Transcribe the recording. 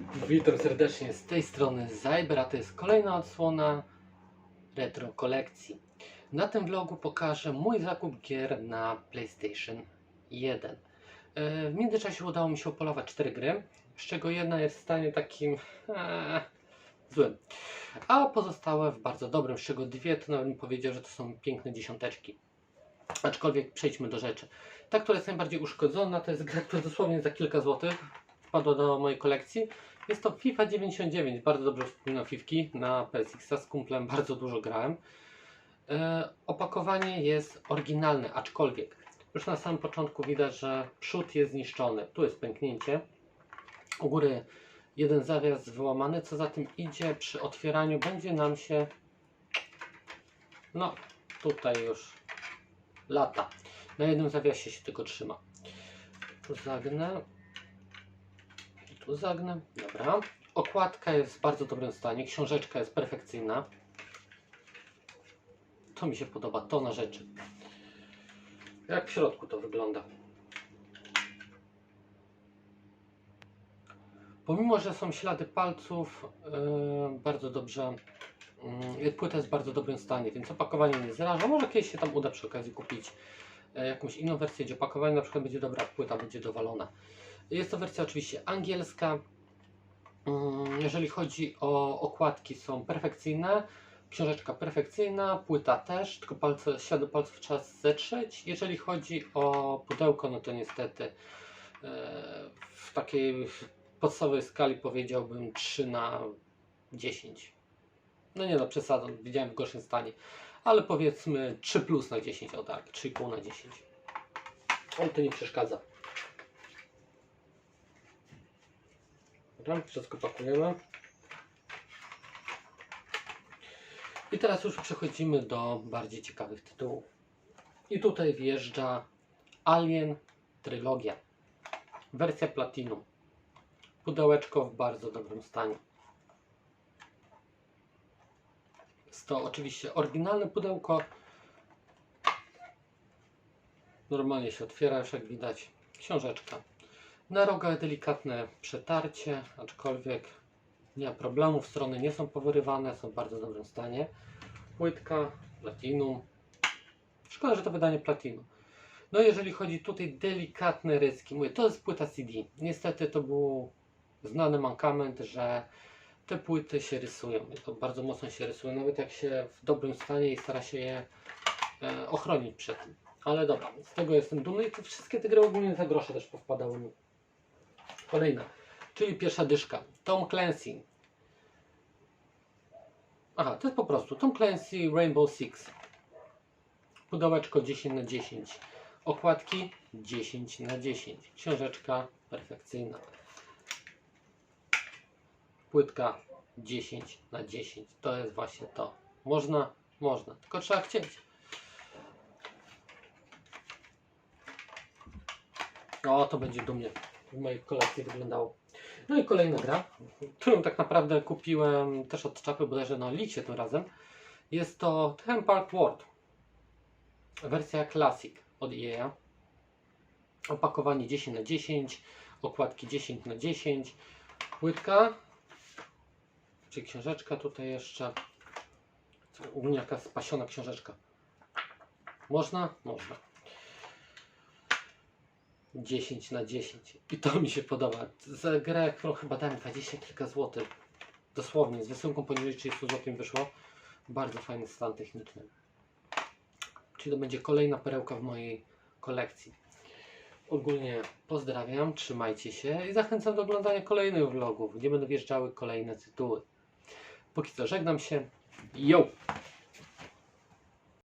Witam serdecznie z tej strony Zajber, to jest kolejna odsłona retro kolekcji. Na tym vlogu pokażę mój zakup gier na PlayStation 1. E, W międzyczasie udało mi się opolować 4 gry, z czego jedna jest w stanie takim e, złym, a pozostałe w bardzo dobrym, z czego dwie to nawet bym powiedział, że to są piękne dziesiąteczki. Aczkolwiek przejdźmy do rzeczy. Ta, która jest najbardziej uszkodzona, to jest gra, która dosłownie za kilka złotych wpadła do mojej kolekcji. Jest to FIFA 99. Bardzo dobrze wspominam Fifki na PSX z kumplem, bardzo dużo grałem. E, opakowanie jest oryginalne, aczkolwiek już na samym początku widać, że przód jest zniszczony. Tu jest pęknięcie. U góry jeden zawias wyłamany. Co za tym idzie, przy otwieraniu będzie nam się no tutaj już lata. Na jednym zawiasie się tylko trzyma. Tu zagnę. Tu zagnę. Dobra. Okładka jest w bardzo dobrym stanie. Książeczka jest perfekcyjna. To mi się podoba. To na rzeczy. Jak w środku to wygląda. Pomimo, że są ślady palców, yy, bardzo dobrze. Yy, płyta jest w bardzo dobrym stanie, więc opakowanie nie zraża. Może kiedyś się tam uda przy okazji kupić e, jakąś inną wersję, gdzie opakowanie na przykład będzie dobra, płyta będzie dowalona. Jest to wersja oczywiście angielska. Mm, Jeżeli chodzi o okładki, są perfekcyjne. Książeczka perfekcyjna, płyta też, tylko palce, ślady palców trzeba zetrzeć. Jeżeli chodzi o pudełko, no to niestety e, w takiej podstawowej skali powiedziałbym 3 na 10. No nie no, przesadą, widziałem w gorszym stanie. Ale powiedzmy 3 plus na 10, o tak, 3,5 na 10. Ale to nie przeszkadza. Dobra, wszystko pakujemy. I teraz już przechodzimy do bardziej ciekawych tytułów. I tutaj wjeżdża Alien Trylogia. Wersja Platinum. Pudełeczko w bardzo dobrym stanie. Jest to oczywiście oryginalne pudełko. Normalnie się otwiera, już jak widać. Książeczka. Na rogach delikatne przetarcie, aczkolwiek nie ma problemu. Strony nie są powyrywane, są w bardzo dobrym stanie. Płytka, platinum. Szkoda, że to wydanie platinum. No jeżeli chodzi tutaj delikatne ryski, mówię, to jest płyta CD. Niestety to był znany mankament, że te płyty się rysują. To bardzo mocno się rysują, nawet jak się w dobrym stanie i stara się je e, ochronić przed tym. Ale dobra, z tego jestem dumny i wszystkie te gry ogólnie za grosze też powpadały mi. Kolejna, czyli pierwsza dyszka. Tom Clancy. Aha, to jest po prostu Tom Clancy Rainbow Six. Pudełeczko 10 na 10 Okładki 10 na 10 Książeczka perfekcyjna. Płytka 10 na 10 To jest właśnie to. Można, można, tylko trzeba chcieć. O, to będzie dumnie w mojej kolekcji wyglądało. No i kolejna gra, którą tak naprawdę kupiłem też od czapy, bodajże na Licie tym razem. Jest to Park World. Wersja Classic od EA. Opakowanie 10 na 10 okładki 10 na 10 płytka, czy książeczka tutaj jeszcze. U mnie jaka spasiona książeczka. Można? Można. 10 na 10. I to mi się podoba. Za grę, którą chyba dałem 20 kilka złotych. Dosłownie, z wysyłką poniżej 30 zł wyszło. Bardzo fajny stan techniczny. Czyli to będzie kolejna perełka w mojej kolekcji. Ogólnie pozdrawiam, trzymajcie się i zachęcam do oglądania kolejnych vlogów, gdzie będą wjeżdżały kolejne tytuły. Póki co żegnam się. Yo!